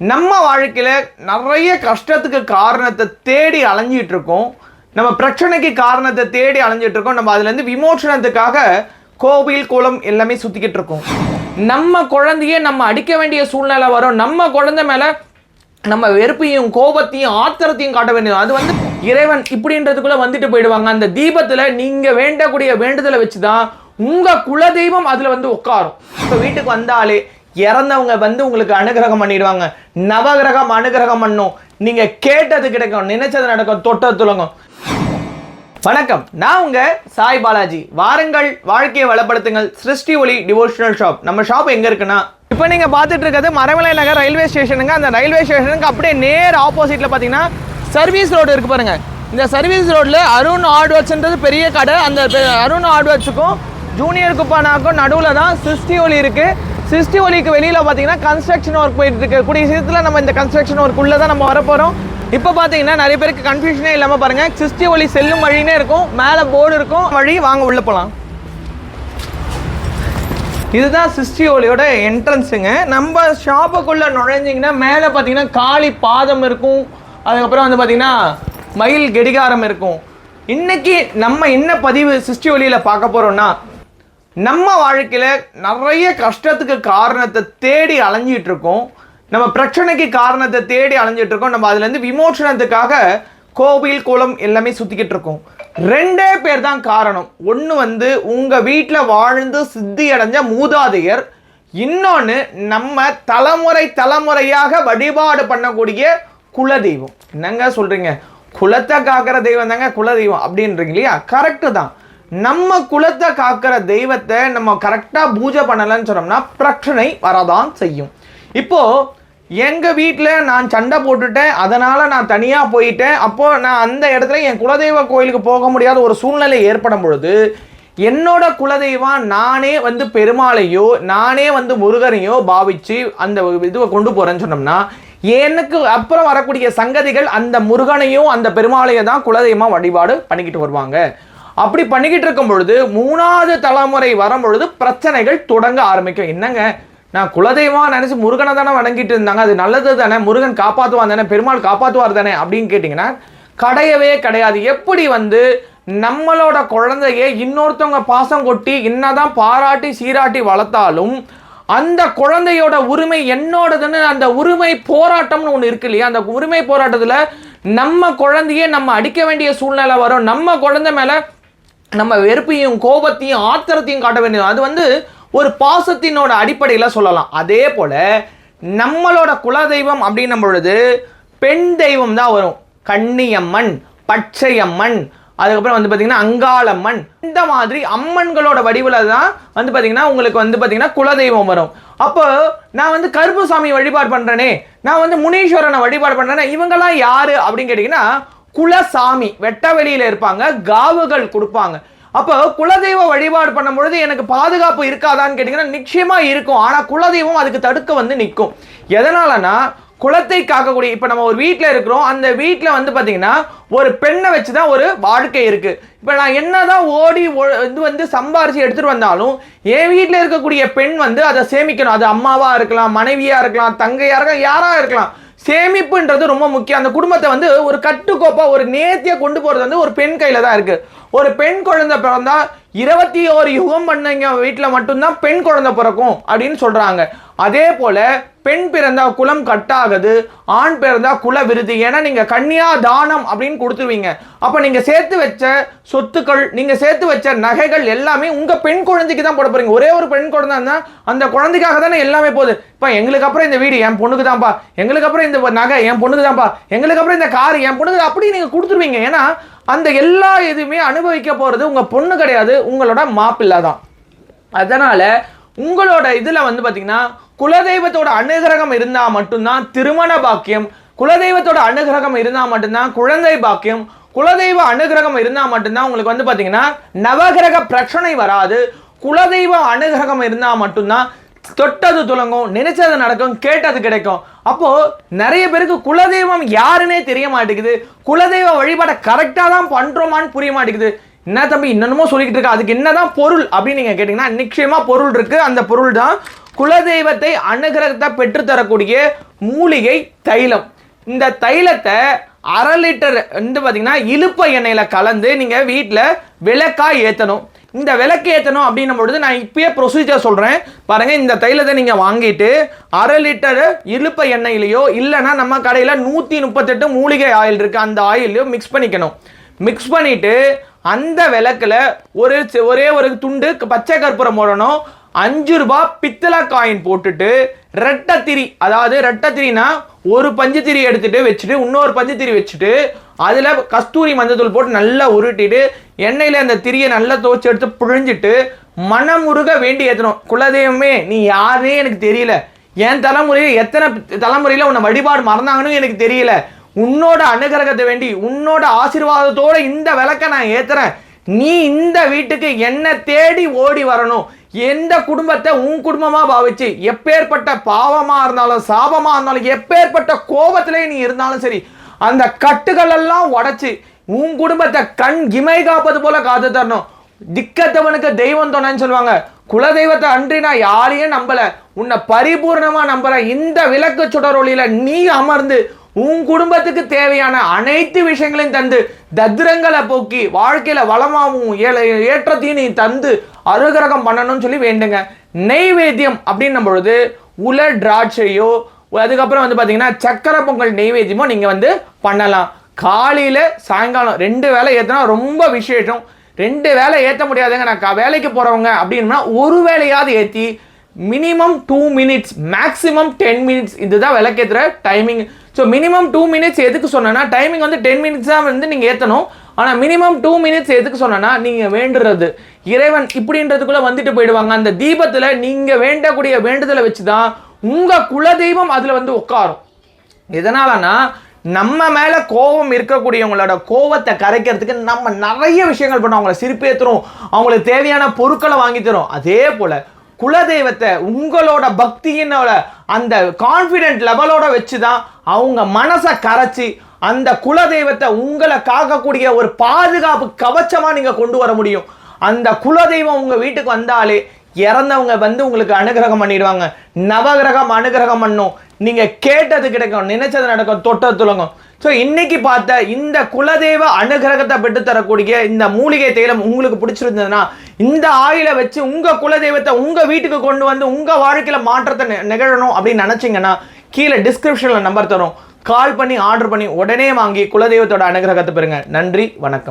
நம்ம வாழ்க்கையில் நிறைய கஷ்டத்துக்கு காரணத்தை தேடி அலைஞ்சிட்டு இருக்கோம் நம்ம பிரச்சனைக்கு காரணத்தை தேடி அலைஞ்சிட்டு இருக்கோம் நம்ம அதுலேருந்து விமோசனத்துக்காக கோவில் குளம் எல்லாமே சுற்றிக்கிட்டு இருக்கோம் நம்ம குழந்தைய நம்ம அடிக்க வேண்டிய சூழ்நிலை வரும். நம்ம குழந்தை மேலே நம்ம வெறுப்பையும் கோபத்தையும் ஆத்திரத்தையும் காட்ட வேண்டியது. அது வந்து இறைவன் இப்படின்றதுக்குள்ளே வந்துட்டு போயிடுவாங்க. அந்த தீபத்தில் நீங்கள் வேண்டக்கூடிய வேண்டுதலை வச்சு தான் உங்கள் குலதெய்வம் அதில் வந்து உட்காரும். இப்போ வீட்டுக்கு வந்தாலே இறந்தவங்க வந்து உங்களுக்கு அனுகிரகம் பண்ணிடுவாங்க. நவகிரகம் அனுகிரகம் பண்ணும். நீங்க கேட்டது கிடைக்கும். நினைச்சது நடக்கும். தொட்டது துலங்கும். வணக்கம். நான் உங்க சாய் பாலாஜி. வாருங்கள் வாழ்க்கையை வளப்படுத்துங்கள். சிருஷ்டி ஒளி டிவோஷனல் ஷாப் நம்ம ஷாப் எங்க இருக்குன்னா இப்போ நீங்கள் பார்த்துட்டு இருக்கிறது மரமலை நகர் ரயில்வே ஸ்டேஷனுங்க அந்த ரயில்வே ஸ்டேஷனுக்கு அப்படியே நேர் ஆப்போசிட்டில் பார்த்தீங்கன்னா சர்வீஸ் ரோடு இருக்கு பாருங்க. இந்த சர்வீஸ் ரோட்டில் அருண் ஹார்ட்வேர்ஸ்ன்றது பெரிய கடை. அந்த அருண் ஹார்ட்வேர்ஸுக்கும் ஜூனியர் குப்பானாக்கும் நடுவில் தான் சிருஷ்டி ஒளி இருக்குது சிஸ்டி ஒலிக்கு வெளியில் பார்த்தீங்கன்னா கன்ஸ்ட்ரக்ஷன் ஒர்க் போயிட்டு இருக்கு கூடிய சீக்கிரத்தில் நம்ம இந்த கன்ஸ்ட்ரக்ஷன் ஒர்க் தான் நம்ம வரப்போகிறோம் இப்போ பார்த்தீங்கன்னா நிறைய பேருக்கு கன்ஃபியூஷனே இல்லாமல் பாருங்கள் சிஸ்டி ஒலி செல்லும் வழினே இருக்கும். மேலே போர்டு இருக்கும். வழி வாங்க உள்ளே போகலாம் இதுதான் சிஸ்டி ஒளியோட என்ட்ரன்ஸுங்க நம்ம ஷாப்புக்குள்ளே நுழைஞ்சிங்கன்னா மேலே பார்த்தீங்கன்னா காளி பாதம் இருக்கும். அதுக்கப்புறம் வந்து பார்த்தீங்கன்னா மயில் கெடிகாரம் இருக்கும். இன்னைக்கு நம்ம என்ன பதிவு சிஸ்டி ஒளியில் பார்க்க போகிறோம்னா நம்ம வாழ்க்கையில் நிறைய கஷ்டத்துக்கு காரணத்தை தேடி அலைஞ்சிட்டு இருக்கோம் நம்ம பிரச்சனைக்கு காரணத்தை தேடி அலைஞ்சிட்டு இருக்கோம் நம்ம அதுலேருந்து விமோசனத்துக்காக கோவில் குளம் எல்லாமே சுற்றிக்கிட்டு இருக்கோம் ரெண்டே பேர் தான் காரணம். ஒன்று வந்து உங்கள் வீட்டில் வாழ்ந்து சித்தி அடைஞ்ச மூதாதையர். இன்னொன்று நம்ம தலைமுறை தலைமுறையாக வழிபாடு பண்ணக்கூடிய குலதெய்வம். என்னங்க சொல்கிறீங்க குலத்தை காக்கிற தெய்வம் தாங்க குலதெய்வம் அப்படின்றீங்க இல்லையா? கரெக்டு தான். நம்ம குலத்தை காக்கிற தெய்வத்தை நம்ம கரெக்டாக பூஜை பண்ணலைன்னு சொன்னோம்னா பிரச்சனை வரதான் செய்யும். இப்போது எங்கள் வீட்டில் நான் சண்டை போட்டுட்டேன் அதனால் நான் தனியாக போயிட்டேன் அப்போது நான் அந்த இடத்துல என் குலதெய்வ கோயிலுக்கு போக முடியாத ஒரு சூழ்நிலை ஏற்படும் பொழுது என்னோட குலதெய்வம் நானே வந்து பெருமாளையோ நானே வந்து முருகனையோ பாவிச்சு அந்த இதுவை கொண்டு போகிறேன்னு சொன்னோம்னா எனக்கு அப்புறம் வரக்கூடிய சங்கதிகள் அந்த முருகனையும் அந்த பெருமாளையை தான் குலதெய்வமாக வழிபாடு பண்ணிக்கிட்டு வருவாங்க. அப்படி பண்ணிக்கிட்டு இருக்கும் பொழுது மூணாவது தலைமுறை வரும் பொழுது பிரச்சனைகள் தொடங்க ஆரம்பிக்கும். என்னங்க? நான் குலதெய்வமாக நினச்சி முருகனை தானே வணங்கிட்டு இருந்தாங்க. அது நல்லது தானே? முருகன் காப்பாற்றுவான் தானே? பெருமாள் காப்பாற்றுவார் தானே? அப்படின்னு கேட்டிங்கன்னா கிடையவே கிடையாது. எப்படி வந்து நம்மளோட குழந்தைய இன்னொருத்தவங்க பாசம் கொட்டி என்னதான் பாராட்டி சீராட்டி வளர்த்தாலும் அந்த குழந்தையோட உரிமை என்னோடதுன்னு அந்த உரிமை போராட்டம்னு ஒன்று இருக்கு இல்லையா? அந்த உரிமை போராட்டத்தில் நம்ம குழந்தைய நம்ம அடிக்க வேண்டிய சூழ்நிலை வரும். நம்ம குழந்தை மேலே நம்ம வெறுப்பையும் கோபத்தையும் ஆத்திரத்தையும் காட்ட வேண்டியது. அது வந்து ஒரு பாசத்தினோட அடிப்படையில் சொல்லலாம். அதே போல் நம்மளோட குலதெய்வம் அப்படின்னும் பொழுது பெண் தெய்வம் தான் வரும். கன்னியம்மன் பச்சையம்மன் அதுக்கப்புறம் வந்து பார்த்தீங்கன்னா அங்காளம்மன். இந்த மாதிரி அம்மன்களோட வடிவில் தான் வந்து பார்த்தீங்கன்னா உங்களுக்கு வந்து பார்த்தீங்கன்னா குலதெய்வம் வரும். அப்போ நான் வந்து கருப்புசாமி வழிபாடு பண்ணுறேனே நான் வந்து முனீஸ்வரனை வழிபாடு பண்ணுறேனே இவங்கெல்லாம் யாரு அப்படின்னு கேட்டிங்கன்னா குலசாமி வெட்ட வெளியில இருப்பாங்க காவுகள் கொடுப்பாங்க. அப்போ குலதெய்வ வழிபாடு பண்ணும் பொழுது எனக்கு பாதுகாப்பு இருக்காதான்னு கேட்டிங்கன்னா நிச்சயமா இருக்கும். ஆனால் குலதெய்வம் அதுக்கு தடுக்க வந்து நிற்கும். எதனாலனா குலத்தை காக்கக்கூடிய இப்போ நம்ம ஒரு வீட்டில் இருக்கிறோம். அந்த வீட்டில் வந்து பார்த்தீங்கன்னா ஒரு பெண்ணை வச்சு தான் ஒரு வாழ்க்கை இருக்குது இப்போ நான் என்னதான் ஓடி இது வந்து சம்பாரிச்சு எடுத்துகிட்டு வந்தாலும் என் வீட்டில் இருக்கக்கூடிய பெண் வந்து அதை சேமிக்கணும். அது அம்மாவாக இருக்கலாம் மனைவியாக இருக்கலாம் தங்கையாக இருக்கலாம் யாராக இருக்கலாம். சேமிப்புன்றது ரொம்ப முக்கியம். அந்த குடும்பத்தை வந்து ஒரு கட்டுக்கோப்பாக ஒரு நேர்த்தியாக கொண்டு போகிறது வந்து ஒரு பெண் கையில் தான் இருக்கு. ஒரு பெண் குழந்தை பிறந்தா இருபத்தி ஓரு யுகம் பண்ணீங்க வீட்டில் மட்டும்தான் பெண் குழந்தை பிறக்கும் அப்படின்னு சொல்றாங்க. அதே போல பெண் பிறந்தா குலம் கட்டாகுது ஆண் பிறந்தா குல விருது. ஏன்னா நீங்க கன்னியா தானம் அப்படின்னு கொடுத்துருவீங்க. அப்ப நீங்க சேர்த்து வச்ச சொத்துக்கள் நீங்க சேர்த்து வச்ச நகைகள் எல்லாமே உங்க பெண் குழந்தைக்கு தான் போட போறீங்க. ஒரே ஒரு பெண் குழந்தை இருந்தா அந்த குழந்தைக்காக தானே எல்லாமே போகுது. இப்போ எங்களுக்கு அப்புறம் இந்த வீடு என் பொண்ணுக்கு தான்ப்பா. எங்களுக்கு அப்புறம் இந்த நகை என் பொண்ணுக்கு தான்ப்பா. எங்களுக்கு அப்புறம் இந்த கார் என் பொண்ணுக்கு அப்படி நீங்க கொடுத்துருவீங்க. ஏன்னா அந்த எல்லா இதுவுமே அனுபவிக்க போகிறது உங்கள் பொண்ணு கிடையாது உங்களோட மாப்பிள்ளை தான். அதனால் உங்களோட இதில் வந்து பார்த்திங்கன்னா குலதெய்வத்தோட அனுகிரகம் இருந்தால் மட்டும்தான் திருமண பாக்கியம் குலதெய்வத்தோட அனுகிரகம் இருந்தால் மட்டும்தான் குழந்தை பாக்கியம் குலதெய்வ அனுகிரகம் இருந்தால் மட்டும்தான் உங்களுக்கு வந்து பார்த்தீங்கன்னா நவகிரக பிரச்சனை வராது. குலதெய்வ அனுகிரகம் இருந்தால் மட்டும்தான் தொட்டது துலங்கும் நினைச்சது நடக்கும் கேட்டது கிடைக்கும். அப்போ நிறைய பேருக்கு குலதெய்வம் யாருன்னே தெரிய மாட்டேங்குது. குலதெய்வ வழிபாடை கரெக்டாக தான் பண்ணுறோமான்னு புரிய மாட்டேங்குது. என்ன தம்பி இன்னமும் சொல்லிக்கிட்டு இருக்கா? அதுக்கு என்னதான் பொருள் அப்படின்னு நீங்க கேட்டீங்கன்னா நிச்சயமா பொருள் இருக்கு. அந்த பொருள் தான் குலதெய்வத்தை அனுகிரகத்தை பெற்றுத்தரக்கூடிய மூலிகை தைலம். இந்த தைலத்தை அரை லிட்டர் வந்து பார்த்தீங்கன்னா இழுப்ப எண்ணெயில் கலந்து நீங்கள் வீட்டில் விளக்காய் ஏற்றணும் இந்த விளக்கு ஏற்றணும் அப்படின்னும் பொழுது நான் இப்பயே ப்ரொசீஜர் சொல்கிறேன் பாருங்கள் இந்த தைலத்தை நீங்கள் வாங்கிட்டு அரை லிட்டர் இழுப்ப எண்ணெயிலையோ இல்லைன்னா நம்ம கடையில் நூற்றி முப்பத்தெட்டு மூலிகை ஆயில் இருக்குது அந்த ஆயிலையோ மிக்ஸ் பண்ணிக்கணும். மிக்ஸ் பண்ணிவிட்டு அந்த விளக்கில் ஒரு ஒரே ஒரு துண்டு பச்சை கற்பூரம் போடணும். அஞ்சு ரூபாய் பித்தளை காயின் போட்டுட்டு ரெட்டத்திரி அதாவது ரெட்டத்திரினா ஒரு பஞ்சு திரி எடுத்துட்டு வச்சுட்டு இன்னொரு பஞ்சு திரி வச்சுட்டு அதில் கஸ்தூரி மஞ்சத்தூள் போட்டு நல்லா உருட்டிட்டு எண்ணெயில் அந்த திரியை நல்லா துவச்சி எடுத்து புழிஞ்சிட்டு மனமுருக வேண்டி ஏற்றணும் குலதெய்வமே நீ யாருன்னே எனக்கு தெரியல. என் தலைமுறையில் எத்தனை தலைமுறையில் உன்னை வழிபாடு மறந்தாங்கன்னு எனக்கு தெரியல. உன்னோட அனுகிரகத்தை வேண்டி உன்னோட ஆசீர்வாதத்தோட இந்த விளக்க நான் ஏற்றுறேன் நீ இந்த வீட்டுக்கு என்ன தேடி ஓடி வரணும். எந்த குடும்பத்தை உன் குடும்பமாக பாவிச்சு எப்பேற்பட்ட பாவமாக இருந்தாலும் சாபமாக இருந்தாலும் எப்பேற்பட்ட கோபத்திலே நீ இருந்தாலும் சரி அந்த கட்டுகள் எல்லாம் உன் குடும்பத்தை கண் இமை காப்பது போல காத்து தரணும். திக்கத்தவனுக்கு தெய்வம் துணைன்னு சொல்லுவாங்க. குலதெய்வத்தை அன்றி நான் யாரையும் நம்பல. உன்னை பரிபூர்ணமா நம்புறேன். இந்த விளக்கு சுடரொளியில நீ அமர்ந்து உன் குடும்பத்துக்கு தேவையான அனைத்து விஷயங்களையும் தந்து தத்ரங்களை போக்கி வாழ்க்கையில வளமாகவும் ஏற்றத்தையும் நீ தந்து அருகிரகம் பண்ணணும்னு சொல்லி வேண்டுங்க. நெய்வேத்தியம் அப்படின்னும் பொழுது உல திராட்சையோ அதுக்கப்புறம் வந்து பார்த்தீங்கன்னா சக்கரை பொங்கல் நெய்வேத்தியமோ நீங்கள் வந்து பண்ணலாம். காலையில் சாயங்காலம் ரெண்டு வேளை ஏற்றினா ரொம்ப விசேஷம். ரெண்டு வேளை ஏற்ற முடியாதுங்க நான் வேலைக்கு போகிறவங்க அப்படின்னா ஒரு வேலையாவது ஏற்றி minimum two minutes maximum ten minutes இதுதான் விளக்கேற்றுற timing so minimum two minutes எதுக்கு சொன்னேன்னா டைமிங் வந்து டென் மினிட்ஸ் தான் வந்து நீங்கள் ஏற்றணும் ஆனால் மினிமம் டூ மினிட்ஸ் எதுக்கு சொன்னேன்னா நீங்கள் வேண்டுறது. இறைவன் இப்படின்றதுக்குள்ளே வந்துட்டு போயிடுவாங்க. அந்த தீபத்தில் நீங்கள் வேண்டக்கூடிய வேண்டுதலை வச்சு தான் உங்கள் குலதெய்வம் அதில் வந்து உட்காரும். எதனாலனா நம்ம மேலே கோபம் இருக்கக்கூடியவங்களோட கோவத்தை கரைக்கிறதுக்கு நம்ம நிறைய விஷயங்கள் பண்ணோம் அவங்கள சிரிப்பேற்றுறோம் அவங்களுக்கு தேவையான பொருட்களை வாங்கி தரும் அதே போல் குலதெய்வத்தை உங்களோட பக்தியினோட அந்த கான்ஃபிடென்ட் லெவலோட வச்சு தான் அவங்க மனசை கரைச்சி அந்த குலதெய்வத்தை உங்களை காக்கக்கூடிய ஒரு பாதுகாப்பு கவச்சமாக நீங்கள் கொண்டு வர முடியும். அந்த குலதெய்வம் உங்கள் வீட்டுக்கு வந்தாலே இறந்தவங்க வந்து உங்களுக்கு அனுகிரகம் பண்ணிடுவாங்க. நவகிரகம் அனுகிரகம் பண்ணும். நீங்க கேட்டது கிடைக்கும். நினைச்சது நடக்கும். தொட்டது துலங்கும். ஸோ இன்னைக்கு பார்த்த இந்த குலதெய்வ அனுகிரகத்தை பெற்று தரக்கூடிய இந்த மூலிகை தைலம் உங்களுக்கு பிடிச்சிருந்ததுன்னா இந்த ஆயிலை வச்சு உங்கள் குலதெய்வத்தை உங்கள் வீட்டுக்கு கொண்டு வந்து உங்கள் வாழ்க்கையில் மாற்றத்தை நிகழணும் அப்படின்னு நினச்சிங்கன்னா கீழே டிஸ்கிரிப்ஷனில் நம்பர் தரும். கால் பண்ணி ஆர்டர் பண்ணி உடனே வாங்கி குலதெய்வத்தோட அனுகிரகத்தை பெறுங்க. நன்றி வணக்கம்.